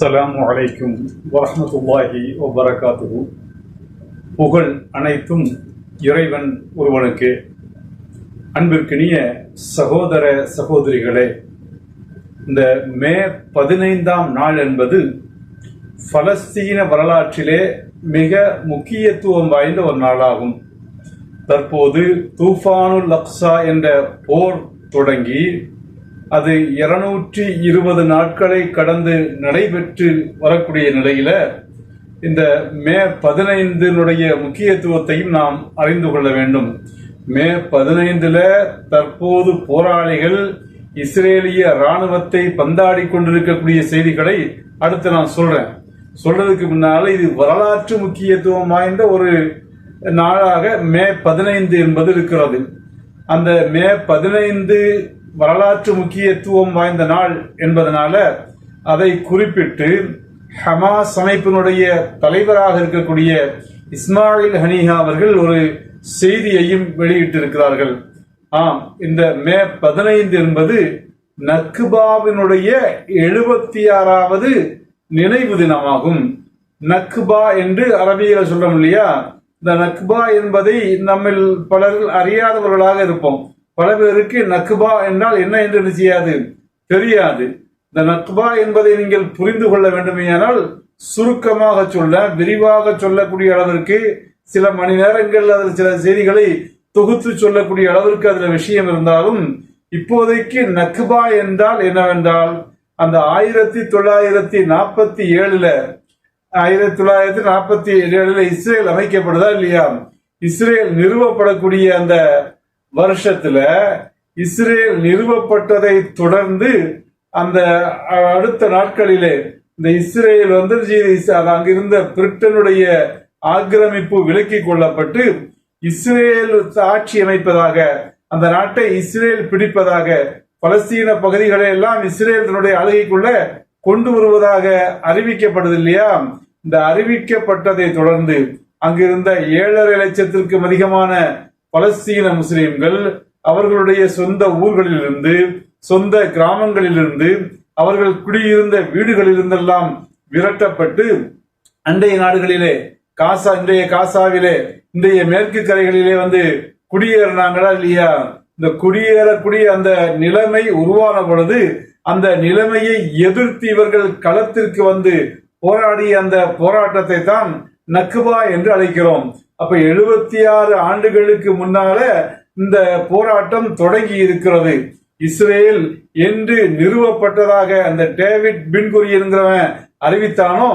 அஸ்லாம் வலைக்கும் வரமத்துல்லாஹி வபரகாத்துஹு. புகழ் அனைத்தும் இறைவன் ஒருவனுக்கு. அன்பிற்கினிய சகோதர சகோதரிகளே இந்த மே பதினைந்தாம் நாள் என்பது பலஸ்தீன வரலாற்றிலே மிக முக்கியத்துவம் வாய்ந்த ஒரு நாளாகும். தற்போது தூஃபானுல் லக்ஸா என்ற போர் தொடங்கி அது இருநூற்றி இருபது நாட்களை கடந்து நடைபெற்று வரக்கூடிய நிலையில இந்த மே பதினைந்தினுடைய முக்கியத்துவத்தையும் நாம் அறிந்து கொள்ள வேண்டும். மே பதினைந்துல தற்போது போராளிகள் இஸ்ரேலிய ராணுவத்தை பந்தாடி கொண்டிருக்கக்கூடிய செய்திகளை அடுத்து நான் சொல்றேன். சொல்றதுக்கு முன்னால இது வரலாற்று முக்கியத்துவம் வாய்ந்த ஒரு நாளாக மே பதினைந்து என்பது இருக்கிறது. அந்த மே பதினைந்து வரலாற்று முக்கியத்துவம் வாய்ந்த நாள் என்பதனால அதை குறிப்பிட்டு ஹமாஸ் அமைப்பினுடைய தலைவராக இருக்கக்கூடிய இஸ்மாயில் ஹனீஹா அவர்கள் ஒரு செய்தியையும் வெளியிட்டிருக்கிறார்கள். ஆம் இந்த மே பதினைந்து என்பது நக்குபாவினுடைய எழுபத்தி ஆறாவது நினைவு தினமாகும். நக்குபா என்று அரபியில் சொல்றோம் இல்லையா? இந்த நக்பா என்பதை நம்மில் பலர் அறியாதவர்களாக இருப்போம். பல பேருக்கு நக்குபா என்றால் என்ன என்று செய்யாது தெரியாது. இந்த நக்குபா என்பதை நீங்கள் புரிந்து கொள்ள வேண்டுமேயானால் சுருக்கமாக சொல்ல விரிவாக சொல்லக்கூடிய அளவிற்கு சில மணி நேரங்கள் அதில் சில செய்திகளை தொகுத்து சொல்லக்கூடிய அளவிற்கு அதுல விஷயம் இருந்தாலும் இப்போதைக்கு நக்குபா என்றால் என்னவென்றால் அந்த ஆயிரத்தி தொள்ளாயிரத்தி நாற்பத்தி ஏழுல ஆயிரத்தி தொள்ளாயிரத்தி நாற்பத்தி ஏழுல இஸ்ரேல் அமைக்கப்படுதா இல்லையா? இஸ்ரேல் நிறுவப்படக்கூடிய அந்த வருஷத்துல இஸ்ரேல் நிறுவப்பட்டதை தொடர்ந்து அந்த அடுத்த நாட்களிலே இந்த இஸ்ரேல் வந்து அங்கிருந்த பிரிட்டனுடைய ஆக்கிரமிப்பு விலக்கி கொள்ளப்பட்டு இஸ்ரேல் ஆட்சி அமைப்பதாக அந்த நாட்டை இஸ்ரேல் பிடிப்பதாக பலஸ்தீன பகுதிகளை எல்லாம் இஸ்ரேல் தன்னுடைய அழகைக்குள்ள கொண்டு வருவதாக அறிவிக்கப்படுது இல்லையா? இந்த அறிவிக்கப்பட்டதை தொடர்ந்து அங்கிருந்த ஏழரை லட்சத்திற்கும் அதிகமான பலஸ்தீன முஸ்லிம்கள் அவர்களுடைய சொந்த ஊர்களிலிருந்து சொந்த கிராமங்களிலிருந்து அவர்கள் குடியிருந்த வீடுகளிலிருந்தெல்லாம் விரட்டப்பட்டு அண்டைய நாடுகளிலே காசா இன்றைய காசாவிலே இன்றைய மேற்கு கரைகளிலே வந்து குடியேறினாங்களா இல்லையா? இந்த குடியேறக்கூடிய அந்த நிலைமை உருவான பொழுது அந்த நிலைமையை எதிர்த்து இவர்கள் களத்திற்கு வந்து போராடிய அந்த போராட்டத்தை தான் நக்குபா என்று அழைக்கிறோம். அப்ப எழுபத்தி ஆறு ஆண்டுகளுக்கு முன்னால இந்த போராட்டம் தொடங்கி இருக்கிறது. இஸ்ரேல் என்று நிறுவப்பட்டதாக அந்த டேவிட் பின்குரி என்கிறவன் அறிவித்தானோ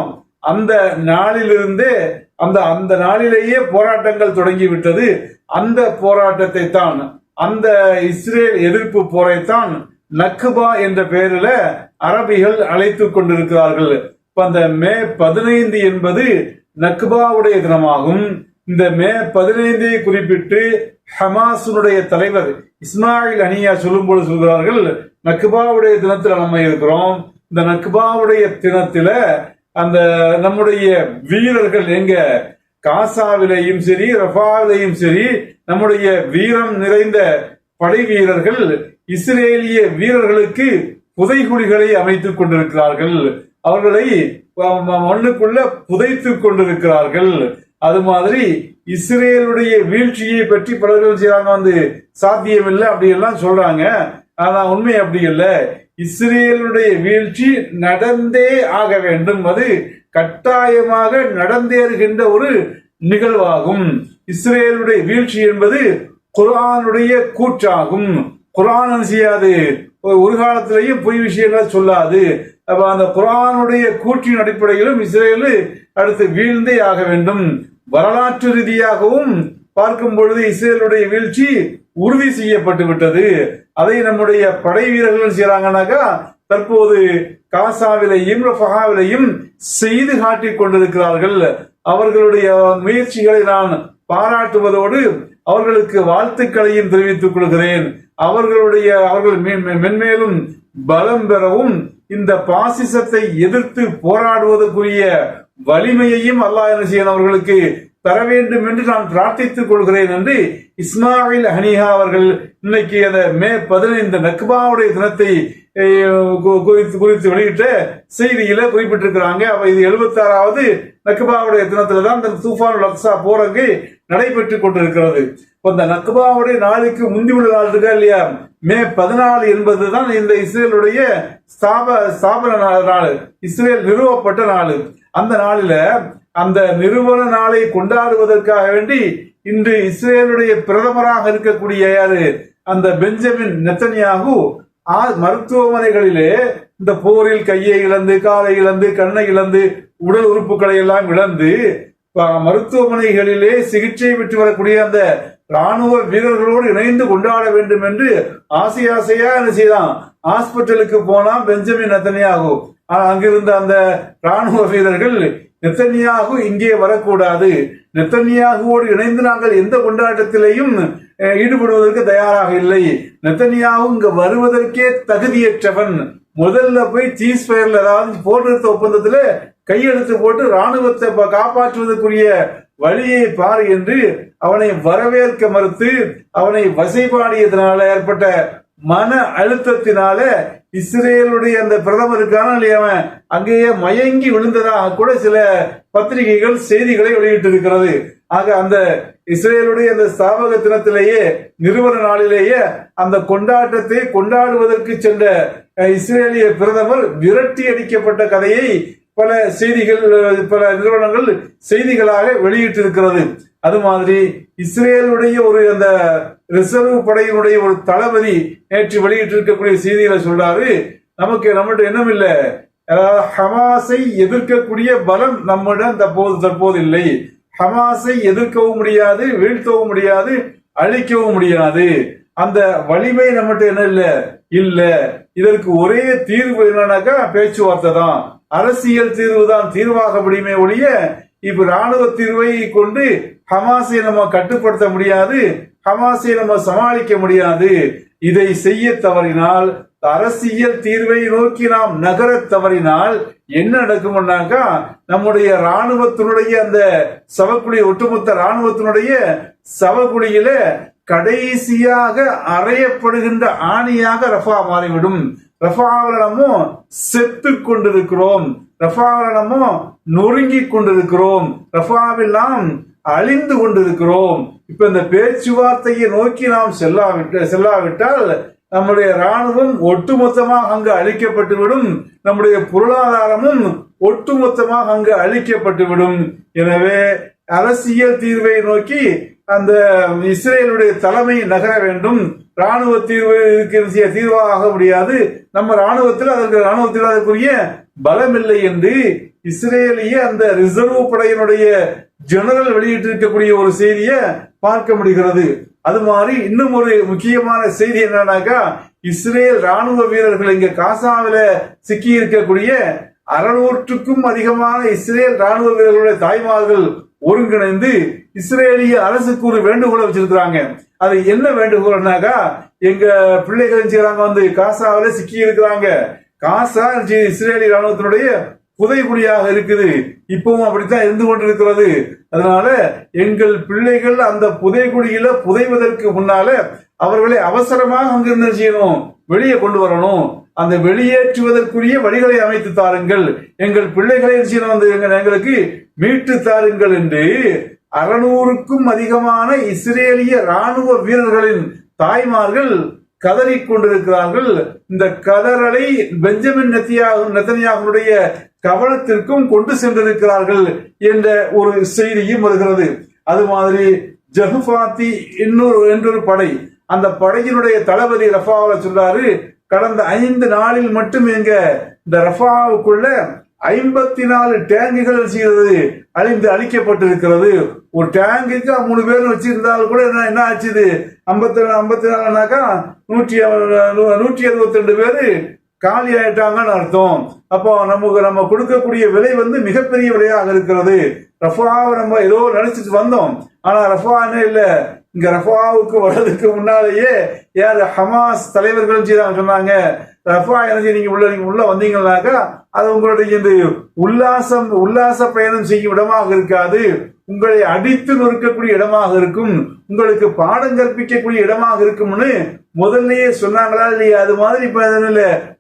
அந்த நாளிலிருந்தே அந்த அந்த நாளிலேயே போராட்டங்கள் தொடங்கிவிட்டது. அந்த போராட்டத்தை தான் அந்த இஸ்ரேல் எதிர்ப்பு போரைத்தான் நக்குபா என்ற பெயரில் அரபிகள் அழைத்து கொண்டிருக்கிறார்கள். இப்ப அந்த மே பதினைந்து என்பது நக்குபாவுடைய தினமாகும். இந்த மே பதினைந்தை குறிப்பிட்டு ஹமாசுனுடைய தலைவர் இஸ்மாயில் அனியா சொல்லும் போது சொல்கிறார்கள் நக்குபாவுடைய தினத்தில் நம்ம இருக்கிறோம். இந்த நக்குபாவுடைய தினத்தில அந்த நம்முடைய வீரர்கள் எங்க? காசாவிலையும் சரி ரஃபாவிலையும் சரி நம்முடைய வீரம் நிறைந்த படை வீரர்கள் இஸ்ரேலிய வீரர்களுக்கு புதைகுழிகளை அமைத்துக் கொண்டிருக்கிறார்கள். அவர்களை மண்ணுக்குள்ள புதைத்து கொண்டிருக்கிறார்கள். அது மாதிரி இஸ்ரேலுடைய வீழ்ச்சியை பற்றி பலர்கள் செய்யறாங்க வந்து சாத்தியம் இல்லை அப்படி எல்லாம் சொல்றாங்க. ஆனா உண்மை அப்படி இல்லை. இஸ்ரேலுடைய வீழ்ச்சி நடந்தே ஆக வேண்டும். அது கட்டாயமாக நடந்தேறுகின்ற ஒரு நிகழ்வாகும். இஸ்ரேலுடைய வீழ்ச்சி என்பது குரானுடைய கூற்றாகும். குரான் செய்யாது? ஒரு காலத்திலேயும் பொய் விஷயங்கள் சொல்லாது. அப்ப அந்த குரானுடைய கூற்றின் அடிப்படையிலும் இஸ்ரேலு அடுத்து வீழ்ந்தே ஆக வேண்டும். வரலாற்று ரீதியாகவும் பார்க்கும் பொழுது இஸ்ரேலுடைய வீழ்ச்சி உறுதி செய்யப்பட்டு விட்டது. அதை நம்முடைய படை வீரர்கள் செய்யறாங்கனாக்கா தற்போது காசாவிலையும் ரஃபஹாவிலையும் செய்து காட்டிக் கொண்டிருக்கிறார்கள். அவர்களுடைய முயற்சிகளை நான் பாராட்டுவதோடு அவர்களுக்கு வாழ்த்துக்களையும் தெரிவித்துக் கொள்கிறேன். அவர்களுடைய அவர்கள் மென்மேலும் பலம் பெறவும் இந்த பாசிசத்தை எதிர்த்து போராடுவதற்குரிய வலிமையையும் அல்லாஹ் என்ன அவர்களுக்கு தர வேண்டும் என்று நான் பிரார்த்தித்துக் கொள்கிறேன் என்று இஸ்மாயில் ஹனிஹா அவர்கள் இன்னைக்கு அந்த மே பதினைந்து நக்பாவுடைய தினத்தை குறித்து குறித்து வெளியிட்ட செய்தியில குறிப்பிட்டிருக்கிறாங்க. அப்ப இது எழுபத்தாறாவது நக்பாவுடைய தினத்துல தான் இந்த தூஃபான் லக்ஸா போரங்கு நடைபெற்று கொண்டிருக்கிறது. இப்ப இந்த நக்பாவுடைய நாளுக்கு முந்தி உள்ள நாள் இருக்கா இல்லையா? மே பதினாலு என்பதுதான் இந்த இஸ்ரேலுடைய ஸ்தாப ஸ்தாபன நாள் நாள். இஸ்ரேல் நிறுவப்பட்ட நாள். அந்த நாளில அந்த நிறுவன நாளை கொண்டாடுவதற்காக வேண்டி இன்று இஸ்ரேலுடைய பிரதமராக இருக்கக்கூடிய யாரு? அந்த பெஞ்சமின் நெத்தனியாகு ஆ- மருத்துவமனைகளிலே இந்த போரில் கையை இழந்து காலை இழந்து கண்ணை இழந்து உடல் உறுப்புகளை எல்லாம் இழந்து மருத்துவமனைகளிலே சிகிச்சை பெற்று வரக்கூடிய அந்த ராணுவ வீரர்களோடு இணைந்து கொண்டாட வேண்டும் என்று ஆசை ஆசையா என்ன செய்தான்? ஹாஸ்பிட்டலுக்கு போனா பெஞ்சமின் நெத்தனியாகு. ஆனால் அங்கிருந்த அந்த ராணுவ வீரர்கள் நெத்தனியாகு இங்கே வரக்கூடாது. நெத்தனியாகுவோடு இணைந்து நாங்கள் எந்த கொண்டாட்டத்திலையும் ஈடுபடுவதற்கு தயாராக இல்லை. நெத்தனியாகு இங்க வருவதற்கே தகுதியற்றவன். முதல்ல போய் சீஸ் ஃபயர்ல அதாவது போர் நிறுத்த ஒப்பந்தத்துல கையெழுத்து போட்டு ராணுவத்தை காப்பாற்றுவதற்குரிய வழியை பார் என்று அவனை வரவேற்க மறுத்து அவனை வசைபாடியதனால ஏற்பட்ட மன அழுத்தத்தினால இஸ்ரேலுடைய அந்த பிரதமருக்கான இல்லையா, அவன்? அங்கேயே மயங்கி விழுந்ததாக கூட சில பத்திரிகைகள் செய்திகளை வெளியிட்டிருக்கிறது. ஆக அந்த இஸ்ரேலுடைய அந்த ஸ்தாபக தினத்திலேயே நிறுவன நாளிலேயே அந்த கொண்டாட்டத்தை கொண்டாடுவதற்கு சென்ற இஸ்ரேலிய பிரதமர் விரட்டி அடிக்கப்பட்ட கதையை பல செய்திகள் பல நிறுவனங்கள் செய்திகளாக வெளியிட்டிருக்கிறது. அது மாதிரி இஸ்ரேலுடைய ஒரு அந்த ரிசர்வ் படையினுடைய ஒரு தளபதி நேற்று வெளியிட்டிருக்கக்கூடிய செய்திகளை சொல்றாரு நமக்கு நம்மகிட்ட எண்ணம் இல்லை. அதாவது ஹமாஸை எதிர்க்கக்கூடிய பலம் நம்மிடம் தற்போது தற்போது இல்லை. ஹமாஸை எதிர்க்கவும் முடியாது வீழ்த்தவும் முடியாது அழிக்கவும் முடியாது. அந்த வலிமை நம்மகிட்ட என்ன இல்ல. இல்ல. இதற்கு ஒரே தீர்வு என்னன்னாக்கா பேச்சுவார்த்தை தான். அரசியல் தீர்வு தான் தீர்வாக முடியுமே ஒழிய இப்ப ராணுவ தீர்வை கொண்டு ஹமாஸை நம்ம கட்டுப்படுத்த முடியாது ஹமாஸை நம்ம சமாளிக்க முடியாது. இதை செய்ய தவறினால் அரசியல் தீர்வை நோக்கி நாம் நகர தவறினால் என்ன நடக்கும்னாக்கா நம்முடைய ராணுவத்தினுடைய அந்த சவக்குழி ஒட்டுமொத்த ராணுவத்தினுடைய சவக்குழியில கடைசியாக அறையப்படுகின்ற ஆணியாக ரஃபா மாறிவிடும். ரஃபாவில் செத்து கொண்டிருக்கிறோம். ரஃபாவில் நொறுங்கி கொண்டிருக்கிறோம். ரஃபாவில் நாம் அழிந்து கொண்டிருக்கிறோம். இப்ப இந்த பேச்சுவார்த்தையை நோக்கி நாம் செல்லாவிட்ட செல்லாவிட்டால் நம்முடைய ராணுவம் ஒட்டுமொத்தமாக அங்கு அழிக்கப்பட்டுவிடும். நம்முடைய பொருளாதாரமும் ஒட்டுமொத்தமாக அங்கு அழிக்கப்பட்டுவிடும். எனவே அரசியல் தீர்வை நோக்கி அந்த இஸ்ரேலுடைய தலைமை நகர வேண்டும். ராணுவ தீர்வு இருக்கிற தீர்வாக முடியாது. நம்ம ராணுவத்தில் அதற்கு ராணுவத்தில் அதற்குரிய பலம் இல்லை என்று இஸ்ரேலிய அந்த ரிசர்வ் படையினுடைய ஜெனரல் வெளியிட்டிருக்கக்கூடிய ஒரு செய்தியை பார்க்க முடிகிறது. அது மாதிரி இன்னும் ஒரு முக்கியமான செய்தி என்னன்னாக்கா இஸ்ரேல் ராணுவ வீரர்கள் இங்க காசாவில சிக்கி இருக்கக்கூடிய அறுநூற்றுக்கும் அதிகமான இஸ்ரேல் ராணுவ வீரர்களுடைய தாய்மார்கள் ஒருங்கிணைந்து இஸ்ரேலிய அரசுக்கு ஒரு வேண்டுகோளை வச்சிருக்கிறாங்க. அது என்ன வேண்டுகோள்னாக்கா எங்க பிள்ளைகள் செய்யறாங்க வந்து காசாவில சிக்கி இருக்கிறாங்க காசா இஸ்ரேலி ராணுவத்தினுடைய புதைகுடியாக இருக்குது. இப்பவும் அப்படித்தான் இருந்து கொண்டிருக்கிறது. அதனால எங்கள் பிள்ளைகள் அந்த புதைகுடியில புதைவதற்கு முன்னால அவர்களை அவசரமாக அங்கிருந்து செய்யணும்? வெளியே கொண்டு வரணும். அந்த வெளியேற்றுவதற்குரிய வழிகளை அமைத்து தாருங்கள். எங்கள் பிள்ளைகளை செய்யணும்? வந்து எங்களுக்கு மீட்டு தாருங்கள் என்று அறுநூறுக்கும் அதிகமான இஸ்ரேலிய ராணுவ வீரர்களின் தாய்மார்கள் கதறிக் கொண்டிருக்கிறார்கள். இந்த கதறலை பெஞ்சமின் நெத்தியாக நெத்தனியாகனுடைய கவனத்திற்கும் கொண்டு சென்றிருக்கிறார்கள் என்ற ஒரு செய்தியும் வருகிறது. அது மாதிரி ஜஹுபாத்தி இன்னொரு என்றொரு படை. அந்த படையினுடைய தளபதி ரஃபாவில் சொல்றாரு கடந்த ஐந்து நாளில் மட்டும் எங்க இந்த ரஃபாவுக்குள்ள ஐம்பத்தி நாலு டேங்குகள் செய்தது அழிந்து அழிக்கப்பட்டிருக்கிறது. ஒரு டேங்குக்கு மூணு பேர் வச்சிருந்தாலும் கூட என்ன என்ன ஆச்சுது? ஐம்பத்தி ஐம்பத்தி நாலுனாக்கா நூற்றி நூற்றி அறுபத்தி ரெண்டு பேரு காலி ஆயிட்டாங்கன்னு அர்த்தம். அப்போ நமக்கு நம்ம கொடுக்கக்கூடிய விலை வந்து மிகப்பெரிய விலையாக இருக்கிறது. ரஃபாவை நம்ம ஏதோ நினைச்சிட்டு வந்தோம். ஆனா ரஃபான்னு இல்ல. இங்க ரஃபாவுக்கு வர்றதுக்கு முன்னாலேயே யார் ஹமாஸ் தலைவர்களும் சொன்னாங்க. ரஃபா எனர்ஜி நீங்க உள்ள நீங்க உள்ள வந்தீங்கன்னாக்கா அது உங்களுடைய இந்த உல்லாசம் உல்லாச பயணம் செய்யும் இடமாக இருக்காது. உங்களை அடித்து நொறுக்கக்கூடிய இடமாக இருக்கும் உங்களுக்கு பாடம் கற்பிக்கக்கூடிய இடமாக இருக்கும்னு முதல்லயே சொன்னாங்களா இல்லையா? அது மாதிரி இப்ப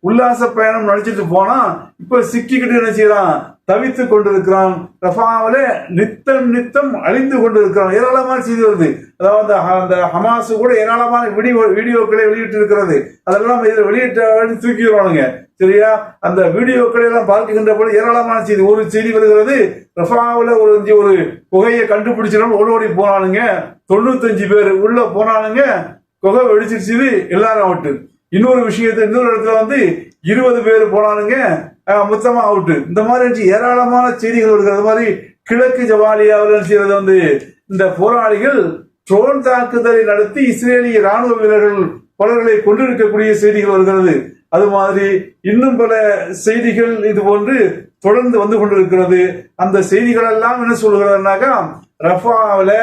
உல்லாச பயணம் நடிச்சிட்டு போனா இப்ப சிக்கிக்கிட்டு என்ன செய்யறான் தவித்து கொண்டிருக்கிறான். ரஃபாவிலே நித்தம் நித்தம் அழிந்து கொண்டிருக்கிறான். ஏராளமான செய்தி வருது. அதாவது அந்த ஹமாஸ் கூட ஏராளமான வீடியோ வீடியோக்களை வெளியிட்டு இருக்கிறது அதெல்லாம் இதில் வெளியிட்ட தூக்கிடுவானுங்க. சரியா? அந்த வீடியோக்களை எல்லாம் பார்க்கின்ற போது ஏராளமான செய்தி. ஒரு செய்தி வருகிறது. ரஃபாவில் ஒரு ஒரு புகையை கண்டுபிடிச்சிடும் ஓடோடி ஓடி போனானுங்க. தொண்ணூத்தஞ்சு பேர் உள்ள போனானுங்க. புகை வெடிச்சிருச்சு எல்லாரும் அவுட்டு. இன்னொரு விஷயத்த இன்னொரு இடத்துல வந்து இருபது பேர் போனானுங்க. மொத்தமா அவுட்டு இந்த மாதிரி ஏராளமான செய்திகள் வருகிறது மாதிரி கிழக்கு ஜவாலியாவில் செய்யறது வந்து இந்த போராளிகள் ட்ரோன் தாக்குதலை நடத்தி இஸ்ரேலிய ராணுவ வீரர்கள் பலர்களை கொண்டிருக்கக்கூடிய செய்திகள் வருகிறது. அது மாதிரி இன்னும் பல செய்திகள் இது போன்று தொடர்ந்து வந்து கொண்டிருக்கிறது. அந்த செய்திகள் எல்லாம் என்ன சொல்கிறதுனாக்கா ரஃபாவில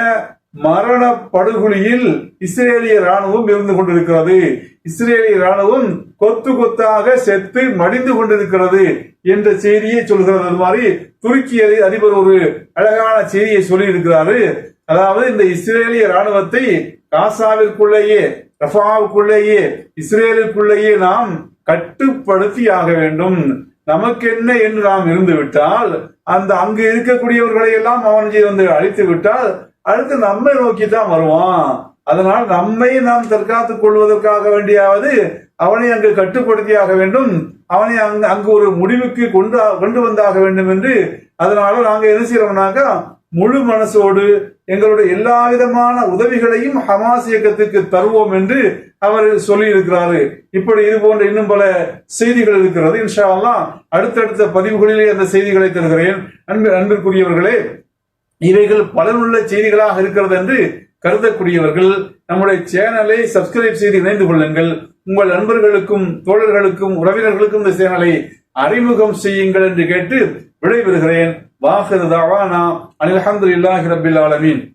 மரண படுகொலியில் இஸ்ரேலிய ராணுவம் இருந்து கொண்டிருக்கிறது. இஸ்ரேலிய ராணுவம் கொத்து கொத்தாக செத்து மடிந்து கொண்டிருக்கிறது என்ற செய்தியை சொல்கிறது அது மாதிரி துருக்கி அதிபர் ஒரு அழகான செய்தியை சொல்லி இருக்கிறாரு அதாவது இந்த இஸ்ரேலிய ராணுவத்தை காசாவிற்குள்ளேயே ரஃபாவுக்குள்ளேயே இஸ்ரேலுக்குள்ளேயே நாம் கட்டுப்படுத்தி ஆக வேண்டும். நமக்கு என்ன என்று நாம் இருந்து விட்டால் அந்த அங்கு இருக்கக்கூடியவர்களை எல்லாம் அவன் வந்து அழித்து விட்டால் அடுத்து நம்மை நோக்கி தான் வருவான். அதனால் நம்மை நாம் தற்காத்துக் கொள்வதற்காக வேண்டியாவது அவனை அங்கு கட்டுப்படுத்தியாக வேண்டும். அவனை அங்கு அங்கு ஒரு முடிவுக்கு கொண்டு கொண்டு வந்தாக வேண்டும் என்று அதனால நாங்க என்ன செய்யறோம்னாக்கா முழு மனசோடு எங்களுடைய எல்லா விதமான உதவிகளையும் ஹமாஸ் இயக்கத்துக்கு தருவோம் என்று அவர் சொல்லி இருக்கிறாரு இப்படி இது போன்ற இன்னும் பல செய்திகள் இருக்கிறது. இன்ஷா அடுத்தடுத்த பதிவுகளிலே அந்த செய்திகளை தருகிறேன். அன்பு அன்பிற்குரியவர்களே இவைகள் பலனுள்ள செய்திகளாக இருக்கிறது என்று கருதக்கூடியவர்கள் நம்முடைய சேனலை சப்ஸ்கிரைப் செய்து இணைந்து கொள்ளுங்கள். உங்கள் நண்பர்களுக்கும் தோழர்களுக்கும் உறவினர்களுக்கும் இந்த சேனலை அறிமுகம் செய்யுங்கள் என்று கேட்டு விடைபெறுகிறேன். வாஹிரு தவானா. அனில் அஹமதுல்லாஹி ரபில் ஆலமீன்.